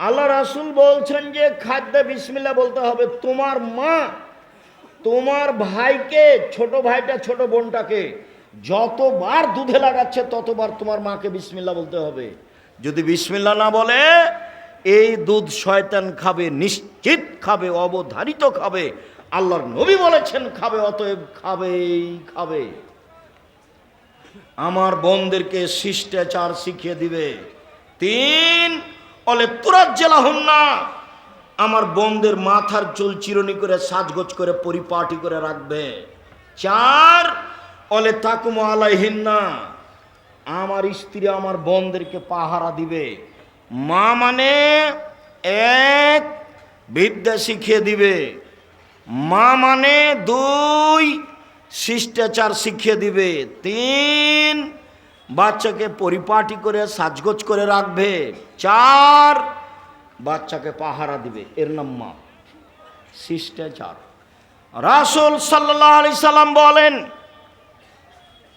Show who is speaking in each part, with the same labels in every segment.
Speaker 1: আল্লাহ রাসুল বলছেন যে, খাদ্যে বিসমিল্লা বলতে হবে। তোমার মা, তোমার ভাইকে, ছোট ভাইটা, ছোট বোনটাকে যতবার দুধে লাগাচ্ছে, ততবার তোমার মাকে বিসমিল্লা বলতে হবে। যদি বিসমিল্লা না বলে, এই দুধ শয়তান খাবে, নিশ্চিত খাবে, অবধারিত খাবে। আল্লাহর নবী বলেছেন, খাবে, অতএব খাবেই খাবে। আমার বোনদেরকে শিষ্টাচার শিখিয়ে দিবে। তিন অলে তুরাত জেলা হন না। আমার বোনদের মাথার চুল চিরনি করে, সাজগোজ করে, পরিপাটি করে রাখবে। চার অলে তাকুম আলাইহিন না আমার স্ত্রী আমার বোনদেরকে পাহারা দিবে। মা মানে এক, বিদ্যা শিখিয়ে দিবে। মা মানে দুই, শিষ্টাচার শিখিয়ে দিবে। তিন বাচ্চাকে পরিপাটি করে, সাজগোজ করে রাখবে। চার, বাচ্চাকে পাহারা দিবে। এর নাম মা। শিষ্টাচার। রাসুল সাল্লাহ আলি সাল্লাম বলেন,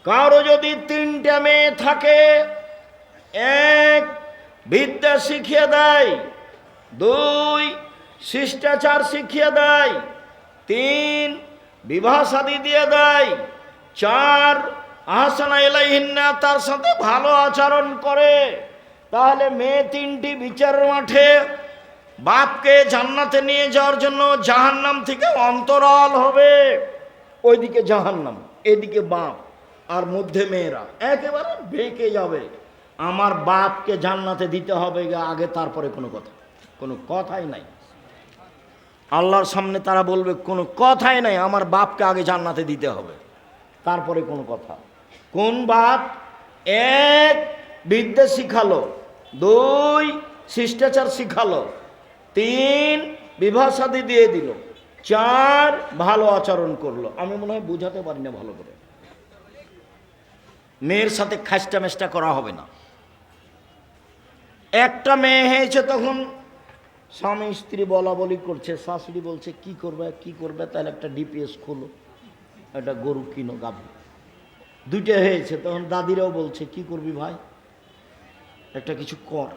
Speaker 1: কারও যদি তিনটা মেয়ে থাকে, এক বিদ্যা শিখিয়ে দেয়, দুই শিষ্টাচার শিখিয়ে দেয়, তিন বিবাহ শাদী দিয়ে দেয়, চার আহসানা এলাইহিন্না তার সাথে ভালো আচরণ করে। তাহলে মেয়ে তিনটি বিচার মাঠে বাপকে জান্নাতে নিয়ে যাওয়ার জন্য জাহান্নাম থেকে অন্তরাল হবে। ওইদিকে জাহান্নাম, এদিকে বাপ আর মধ্যে মেয়েরা। একেবারে বেঁকে যাবে। আমার বাপকে জান্নাতে দিতে হবে আগে তারপরে কোনো কথা। কোনো কথাই নাই। আল্লাহর সামনে তারা বলবে, কোনো কথাই নাই, আমার বাপকে আগে জান্নাতে দিতে হবে। তারপরে কোনো কথা। কোন বাপ? এক, বিদ্যা শিখালো। দুই, শিষ্টাচার শিখালো। তিন, বিবাহ দিয়ে দিল। চার, ভালো আচরণ করল। আমি মনে হয় বুঝাতে পারি না ভালো করে। মেয়ের সাথে খাস্টা মেষ্টা করা হবে না। একটা মেয়ে হয়েছে তখন স্বামী স্ত্রী বলা বলি করছে, শাশুড়ি বলছে, কি করবে? কি করবে? তাহলে একটা ডিপিএস খোলো। একটা গরু কিনো, গাভী। দুইটা হয়েছে, তখন দাদিরাও বলছে, কি করবি ভাই? একটা কিছু কর।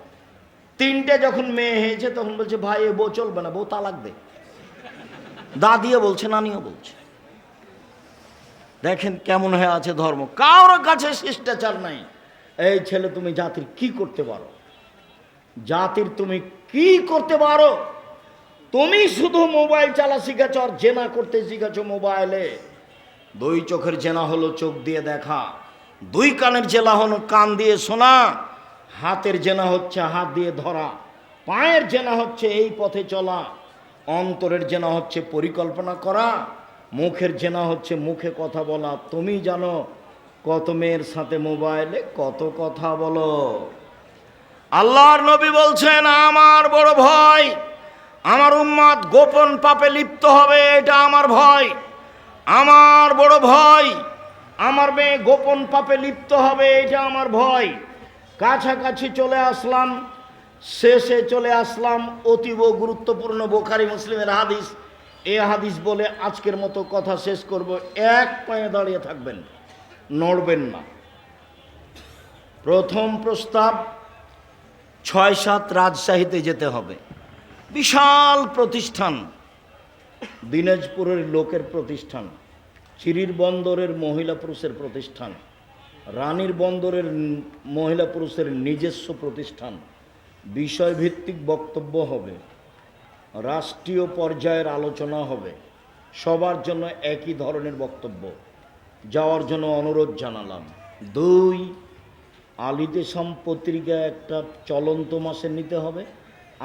Speaker 1: তিনটে যখন মেয়ে হয়েছে, তখন বলছে, ভাই, এ বউ চলবে না, বউ তালাক দে। দাদিও বলছে, নানিও বলছে। দেখেন কেমন হয়ে আছে ধর্ম। কারোর কাছে শিষ্টাচার নাই। এই ছেলে, তুমি জাতির কি করতে পারো? জাতির তুমি কি করতে পারো? তুমি শুধু মোবাইল চালা শিখেছ, আর জেনা করতে শিখেছ মোবাইলে। দুই চোখের জেনা হলো চোখ দিয়ে দেখা। দুই কানের জেলা হলো কান দিয়ে শোনা। হাতের জেনা হচ্ছে হাত দিয়ে ধরা। পায়ের জেনা হচ্ছে এই পথে চলা। অন্তরের জেনা হচ্ছে পরিকল্পনা করা। মুখের জেনা হচ্ছে মুখে কথা বলা। তুমি জানো কত মেয়ের সাথে মোবাইলে কত কথা বলো। আল্লাহর নবী বলছেন, আমার বড় ভয় আমার উম্মাদ গোপন পাপে লিপ্ত হবে, এটা আমার ভয়। আমার বড় ভয়, আমার মেয়ে গোপন পাপে লিপ্ত হবে, এটা আমার ভয়। কাছাকাছি চলে আসলাম, শেষে চলে আসলাম অতীব গুরুত্বপূর্ণ বোখারি মুসলিমের হাদিস। এ হাদিস বলে আজকের মতো কথা শেষ করব। এক পায়ে দাঁড়িয়ে থাকবেন, নড়বেন না। প্রথম প্রস্তাব, ছয় সাত রাজশাহীতে যেতে হবে। বিশাল প্রতিষ্ঠান। দিনাজপুরের লোকের প্রতিষ্ঠান, চিরির বন্দরের মহিলা পুরুষের প্রতিষ্ঠান, রানীর বন্দরের মহিলা পুরুষের নিজস্ব প্রতিষ্ঠান। বিষয়ভিত্তিক বক্তব্য হবে, রাষ্ট্রীয় পর্যায়ের আলোচনা হবে, সবার জন্য একই ধরনের বক্তব্য। যাওয়ার জন্য অনুরোধ জানালাম। দুই আলিতে সাম পত্রিকা একটা চলন্ত মাসে নিতে হবে,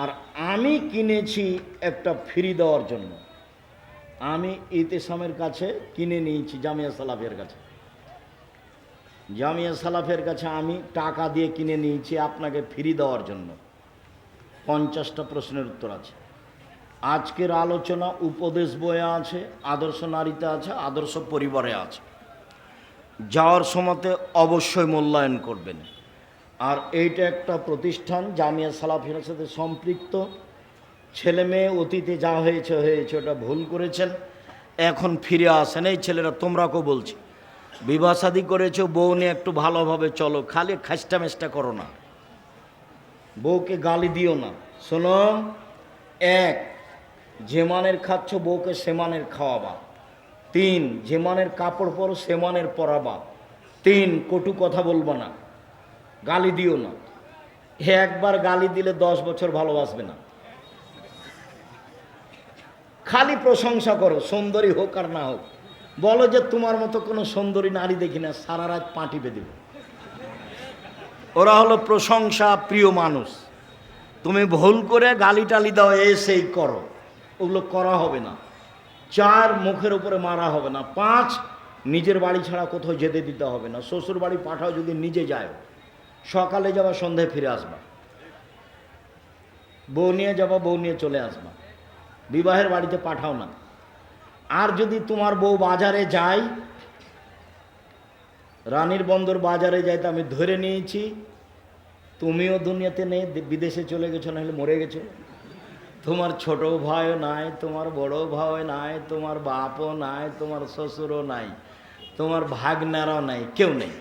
Speaker 1: আর আমি কিনেছি একটা ফ্রি দেওয়ার জন্য। আমি ইতেসামের কাছে কিনে নিয়েছি, জামিয়া সালাফের কাছে। জামিয়া সালাফের কাছে আমি টাকা দিয়ে কিনে নিয়েছি আপনাকে ফ্রি দেওয়ার জন্য। পঞ্চাশটা প্রশ্নের উত্তর আছে। আজকের আলোচনা উপদেশ বয়ে আছে, আদর্শ নারীতে আছে, আদর্শ পরিবারে আছে। যাওয়ার সময়তে অবশ্যই মূল্যায়ন করবেন। আর এইটা একটা প্রতিষ্ঠান, জামিয়া সালাফের সাথে সম্পৃক্ত। ছেলে মেয়ে অতীতে যা হয়েছে হয়েছে, ওটা ভুল করেছেন। এখন ফিরে আসেন, এই ছেলেরা তোমরাকেও বলছি, বিবাহ করেছ, বউ নিয়ে একটু ভালোভাবে চলো, খালি খাস্টা মেস্টা করো না। বউকে গালি দিও না। শোনো, এক, যে মানের খাচ্ছ বউকে সে মানের খাওয়াবা। তিন, যে মানের কাপড় পরো সে মানের পরাবা। তিন, কটু কথা বলব না, গালি দিও না। একবার গালি দিলে দশ বছর ভালোবাসবে না। খালি প্রশংসা করো, সুন্দরী হোক আর না হোক। বলো যে তোমার মতো কোনো সুন্দরী নারী দেখি না, সারা রাত পাঁটি বেঁধে। ওরা হলো প্রশংসা প্রিয় মানুষ। তুমি ভুল করে গালি টালি দাও, এ সেই করো। ওগুলো করা হবে না। চার মুখের উপরে মারা হবে না। পাঁচ, নিজের বাড়ি ছাড়া কোথাও যেতে দিতে হবে না। শ্বশুর বাড়ি পাঠাও যদি নিজে যায় সকালে যাবা সন্ধ্যায় ফিরে আসবা। বউ নিয়ে যাবা, বউ নিয়ে চলে আসবা। বিবাহের বাড়িতে পাঠাও না। আর যদি তোমার বউ বাজারে যায়, রানীর বন্দর বাজারে যাইতে আমি ধরে নিয়েছি। তুমিও দুনিয়াতে নেই, বিদেশে চলে গেছো না হলে মরে গেছো। তোমার ছোট ভাইও নাই, তোমার বড় ভাইও নাই, তোমার বাপও নাই, তোমার শ্বশুরও নাই, তোমার ভাগনারাও নাই, কেউ নেই।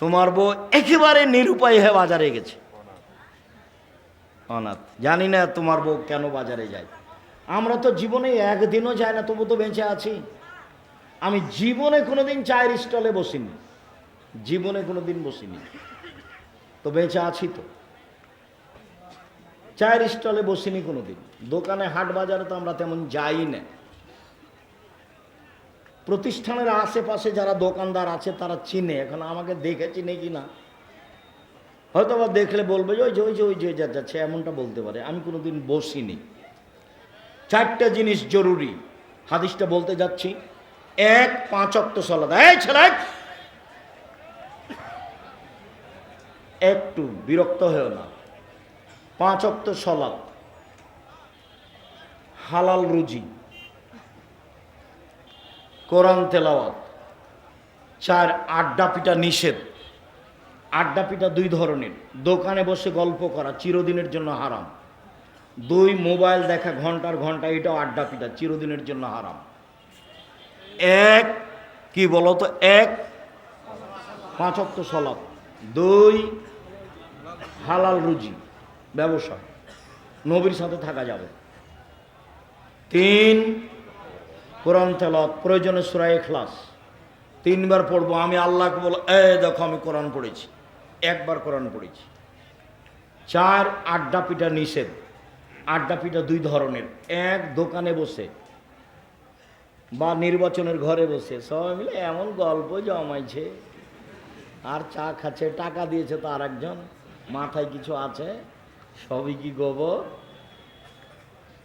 Speaker 1: তোমার বউ একেবারে নিরুপায় হয়ে বাজারে গেছে। অনাথ, জানি না তোমার বউ কেন বাজারে যায়। আমরা তো জীবনে একদিনও যাই না, তবু তো বেঁচে আছি। আমি জীবনে কোনোদিন চায়ের স্টলে বসিনি। জীবনে কোনো দিন বসিনি। তো বেঁচে আছি তো। চায়ের স্টলে বসিনি কোনোদিন। দোকানে হাট বাজারে তো আমরা তেমন যাই না। প্রতিষ্ঠানের আশেপাশে যারা দোকানদার আছে, তারা চিনে। এখন আমাকে দেখে চিনে কি না? হয়তো বা দেখলে বলবে যে, ওই যে ওই যে ওই যা যাচ্ছে এমনটা বলতে পারে। আমি কোনোদিন বসিনি। চারটা জিনিস জরুরি। হাদিসটা বলতে যাচ্ছি। এক, পাঁচ অক্ট সলাদ একটু বিরক্ত হয়েও না। পাঁচ অক্ট সলাদ হালাল রুজি। কোরআন তেলাওয়াত। চার, আড্ডা পিটা নিষেধ। আড্ডা পিটা দুই ধরনের। দোকানে বসে গল্প করা চিরদিনের জন্য হারাম। দুই মোবাইল দেখা ঘণ্টার ঘণ্টা, এটাও আড্ডা পিটা চিরদিনের জন্য হারাম। এক, কি বলতো? এক, পাঁচ অক্ট সলাপ দুই, হালাল রুজি, ব্যবসা। নবীর সাথে থাকা যাবে। তিন, কোরআন তেলত প্রয়োজনে সুরাই ক্লাস তিনবার পড়ব, আমি আল্লাহকে বলো, এ, দেখো, আমি কোরআন পড়েছি। একবার কোরআন পড়েছি। চার, আড্ডা পিঠা নিষেধ। আড্ডা পিঠা দুই ধরনের। এক দোকানে বসে বা নির্বাচনের ঘরে বসে। সবাই মিলে এমন গল্প জমাইছে। আর চা খাচ্ছে, টাকা দিয়েছে তো আর একজন। মাথায় কিছু আছে, সবই কি গোবর?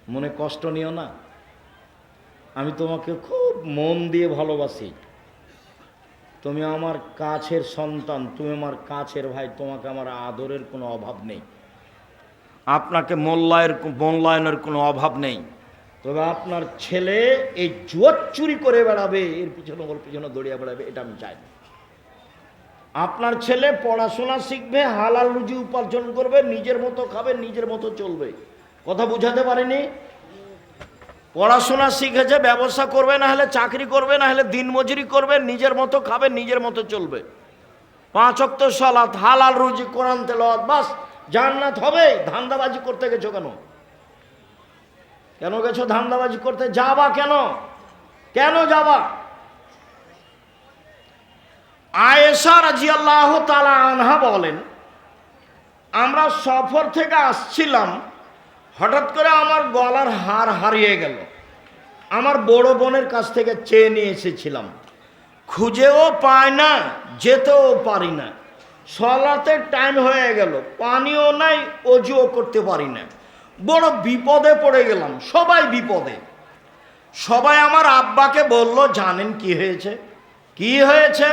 Speaker 1: মনে কষ্ট নিও না। আমি তোমাকে খুব মন দিয়ে ভালোবাসি। তুমি আমার কাছের সন্তান, তুমি আমার কাছের ভাই, তোমাকে আমার আদরের কোনো অভাব নেই। আপনাকে মূল্যায়ের মূল্যায়নের কোনো অভাব নেই। তবে আপনার ছেলে এই জুয়ার চুরি করে বেড়াবে, এর পিছনে ওর পিছনে দৌড়িয়ে বেড়াবে, এটা আমি চাই আপনার ছেলে পড়াশোনা শিখবে, হালাল রুজি উপার্জন করবে, নিজের মতো খাবে, নিজের মতো চলবে। কথা বুঝাতে পারিনি? পড়াশোনা শিখেছে, ব্যবসা করবে, না হলে চাকরি করবে, না হলে দিনমজুরি করবে, নিজের মতো খাবে, নিজের মতো চলবে। পাঁচ অক্ত সালাত, হালাল রুজি, কোরআন তেলাওয়াত, বাস। জান্নাত হবে, ধান্দাবাজি করতে গেছো কেন? কেন গেছো ধান্দাবাজি করতে? যাবা কেন? কেন যাবা? আয়েশা রাজিয়াল্লাহ তালা আনহা বলেন, আমরা সফর থেকে আসছিলাম, হঠাৎ করে আমার গলার হার হারিয়ে গেল। আমার বড় বোনের কাছ থেকে চেয়ে নিয়ে এসেছিলাম। খুঁজেও পায় না, যেতেও পারি না। সলাতে টাইম হয়ে গেল। পানিও নাই, অজুও করতে পারি না বড় বিপদে পড়ে গেলাম, সবাই বিপদে। সবাই আমার আব্বাকে বলল, জানেন কি হয়েছে? কি হয়েছে?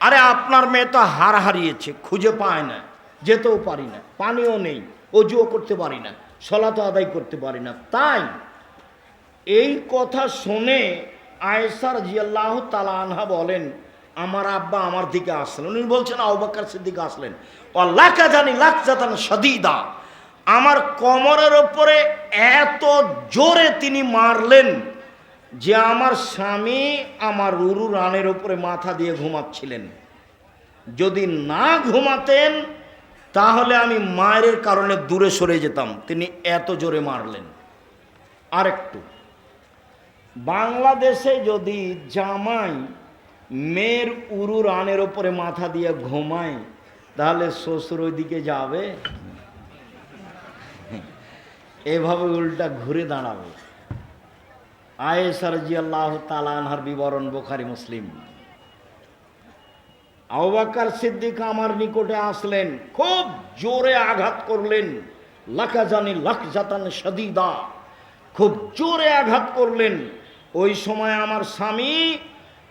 Speaker 1: আরে, আপনার মেয়ে তো হার হারিয়েছে, খুঁজে পায় না, যেতেও পারি না, পানিও নেই, অজুও করতে পারি না সলাতো আদায় করতে পারি না। তাই এই কথা শুনে আয়েসার জিয়াল্লাহ তালা আনহা বলেন আমার আব্বা আমার দিকে আসলেন। উনি বলছেন আবাক্কার সিদ্দিকে আসলেন। ও লাকা জানি লাখ জাতান সদিদা আমার কমরের ওপরে এত জোরে তিনি মারলেন যে আমার স্বামী আমার উরু রানের ওপরে মাথা দিয়ে ঘুমাচ্ছিলেন। যদি না ঘুমাতেন, তাহলে আমি মায়ের কারণে দূরে সরে যেতাম। তিনি এত জোরে মারলেন। আরেকটু। বাংলাদেশে যদি জামাই মেয়ের উরু রানের ওপরে মাথা দিয়ে ঘুমায়, তাহলে শ্বশুর ওইদিকে যাবে? এভাবে উল্টা ঘুরে দাঁড়াবে। আয়েসার জি আল্লাহ তালানহার বিবরণ বোখারি, মুসলিম। আবাকার সিদ্দিক আমার নিকটে আসলেন, খুব জোরে আঘাত করলেন। লাখা জানি লাখ জাতান সদিদা খুব জোরে আঘাত করলেন। ওই সময় আমার স্বামী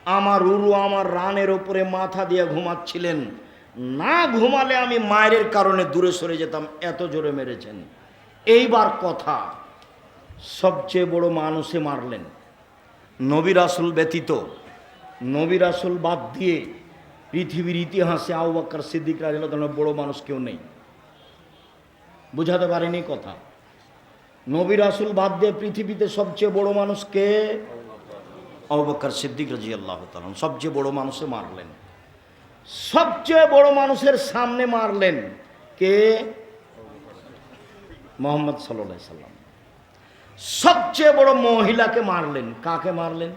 Speaker 1: আমার উরু আমার রানের ওপরে মাথা দিয়ে ঘুমাচ্ছিলেন। না ঘুমালে আমি মায়ের কারণে দূরে সরে যেতাম, এত জোরে মেরেছেন। এইবার কথা, সবচেয়ে বড় মানুষে মারলেন। নবী রাসুল ব্যতীত, নবী রাসুল বাদ দিয়ে পৃথিবীর ইতিহাসে আউ বাক্কার সিদ্দিক রাজিল্লাহ বড় মানুষ কেউ নেই। বুঝাতে পারেনি কথা। নবী রাসুল বাদ দিয়ে পৃথিবীতে সবচেয়ে বড় মানুষ কে? আউ বাক্কার সিদ্দিক রাজি আল্লাহ সবচেয়ে বড় মানুষে মারলেন। সবচেয়ে বড় মানুষের সামনে মারলেন কে? মোহাম্মদ সাল্লাহ সাল্লাম। সবচেয়ে বড় মহিলাকে মারলেন, কাকে মারলেন?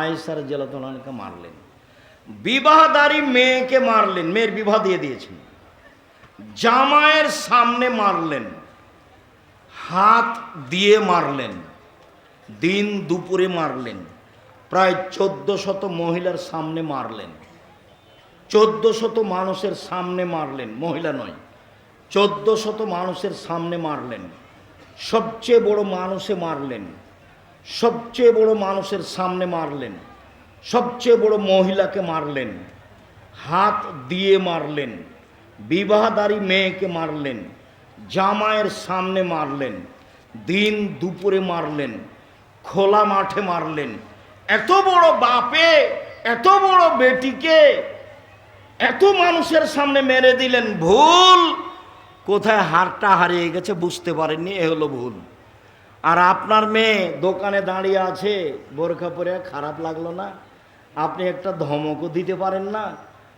Speaker 1: আয়েসার জেলাতলানকে মারলেন। বিবাহদারী মেয়েকে মারলেন, মেয়ের বিবাহ দিয়ে দিয়েছেন। জামায়ের সামনে মারলেন, হাত দিয়ে মারলেন। দিন দুপুরে মারলেন। প্রায় চোদ্দ শত মহিলার সামনে মারলেন। চোদ্দ শত মানুষের সামনে মারলেন, মহিলা নয় চোদ্দ শত মানুষের সামনে মারলেন। সবচেয়ে বড় মানুষে মারলেন, সবচেয়ে বড় মানুষের সামনে মারলেন, সবচেয়ে বড় মহিলাকে মারলেন, হাত দিয়ে মারলেন, বিবাহদারী মেয়েকে মারলেন জামায়ের সামনে মারলেন, দিন দুপুরে মারলেন। খোলা মাঠে মারলেন। এত বড় বাপে, এত বড় বেটিকে, এত মানুষের সামনে মেরে দিলেন, ভুল। কোথায় হারটা হারিয়ে গেছে বুঝতে পারেননি, এ হলো ভুল। আর আপনার মেয়ে দোকানে দাঁড়িয়ে আছে, বোরখা পরে, খারাপ লাগল না? আপনি একটা ধমকও দিতে পারেন না?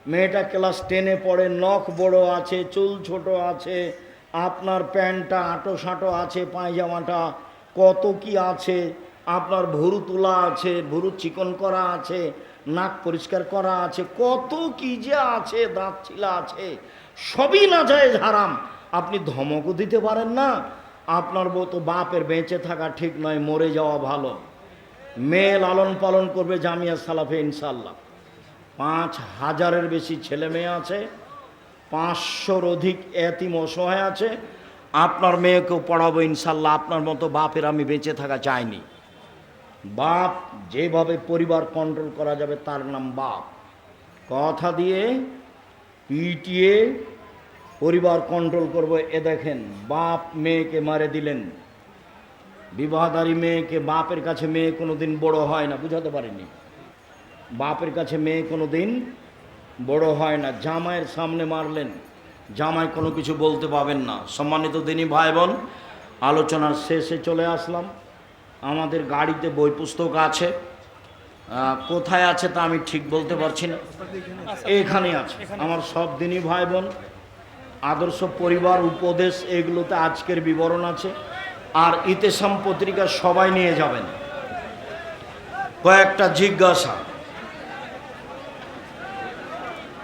Speaker 1: মেয়েটা ক্লাস টেনে পড়ে, নখ বড় আছে, চুল ছোট আছে, আপনার প্যান্টটা আটো সাঁটো আছে, পায়জামাটা কত কি আছে আপনার ভুরু তোলা আছে, ভুরু চিকন করা আছে, নাক পরিষ্কার করা আছে, কত কি যে আছে, দাঁত ছিলা আছে, সবই না যায় হারাম। আপনি ধমকও দিতে পারেন না, আপনার বউ তো বাপের বেঁচে থাকা ঠিক নয়, মরে যাওয়া ভালো। মেয়ে লালন পালন করবে জামিয়া সালাফে ইনশাল্লাহ পাঁচ হাজারের বেশি ছেলে মেয়ে আছে, পাঁচশোর অধিক এতিম অসহায় আছে, আপনার মেয়েকেও পড়াবো ইনশাল্লাহ আপনার মতো বাপের আমি বেঁচে থাকা চাইনি। বাপ যেভাবে পরিবার কন্ট্রোল করা যাবে, তার নাম বাপ। কথা দিয়ে পিটিয়ে পরিবার কন্ট্রোল করব। এ দেখেন, বাপ মেয়েকে মারে দিলেন। বিবাহদারী মেয়েকে বাপের কাছে মেয়ে কোনো দিন বড় হয় না, বুঝাতে পারিনি। বাপের কাছে মেয়ে কোনো দিন বড় হয় না। জামাইয়ের সামনে মারলেন। জামাই কোনো কিছু বলতে পাবেন না। সম্মানিত দিনী ভাই বোন, আলোচনার শেষে চলে আসলাম। আমাদের গাড়িতে বই পুস্তক আছে। কোথায় আছে তা আমি ঠিক বলতে পারছি না। এখানে আছে। আমার সব দিনই ভাই বোন আদর্শ পরিবার, উপদেশ, এগুলোতে আজকের বিবরণ আছে। আর ইতেসাম পত্রিকা সবাই নিয়ে যাবেন। কয়েকটা জিজ্ঞাসা।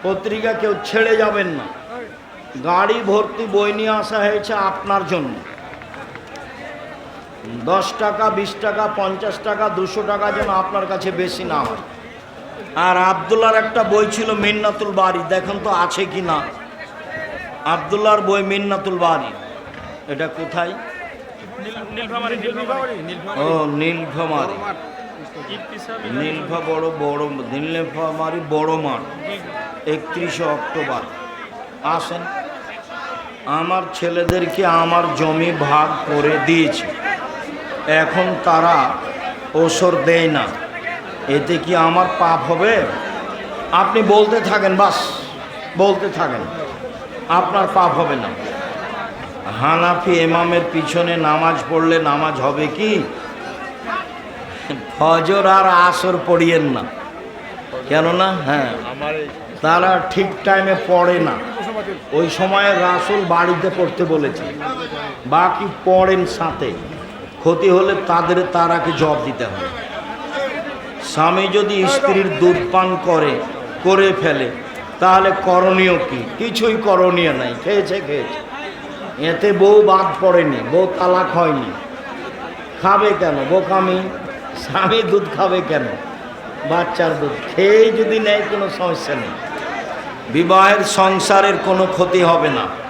Speaker 1: পত্রিকা কেউ ছেড়ে যাবেন না। গাড়ি ভর্তি বই নিয়ে আসা হয়েছে আপনার জন্য। দশ টাকা বিশ টাকা পঞ্চাশ টাকা দুশো টাকা যেন আপনার কাছে বেশি না হয়। আর আবদুল্লার একটা বই ছিল মিন্নাতুল বাড়ি দেখেন তো আছে কি না? আবদুল্লার বই মিন্নাতুল বাড়ি এটা কোথায়? ও নীলফামারি। নীলফা বড় বড় নীলফামারি বড় মাঠ। একত্রিশে অক্টোবর। আসেন। আমার ছেলেদেরকে আমার জমি ভাগ করে দিয়েছে। এখন তারা ওসর দেয় না। এতে কি আমার পাপ হবে? আপনি বলতে থাকেন, বাস, বলতে থাকেন। আপনার পাপ হবে না। হানাফি এমামের পিছনে নামাজ পড়লে নামাজ হবে কি? ফজর আর আসর পড়িয়েন না। কেননা হ্যাঁ তারা ঠিক টাইমে পড়ে না। ওই সময় রাসুল বাড়িতে পড়তে বলেছে। বাকি পড়েন সাথে। ক্ষতি হলে তাদের তারাকে জব দিতে হবে স্বামী যদি স্ত্রীর দুধ পান করে করে ফেলে, তাহলে করণীয় কি? কিছুই করণীয় নাই। খেয়েছে খেয়েছে। এতে বউ বাদ পড়েনি, বউ তালাক হয়নি। খাবে কেন? বোকামি। স্বামী দুধ খাবে কেন? বাচ্চার দুধ। খেয়ে যদি নেয়, কোনো সমস্যা নেই। বিবাহের সংসারের কোনো ক্ষতি হবে না।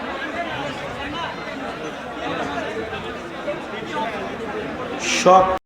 Speaker 1: সব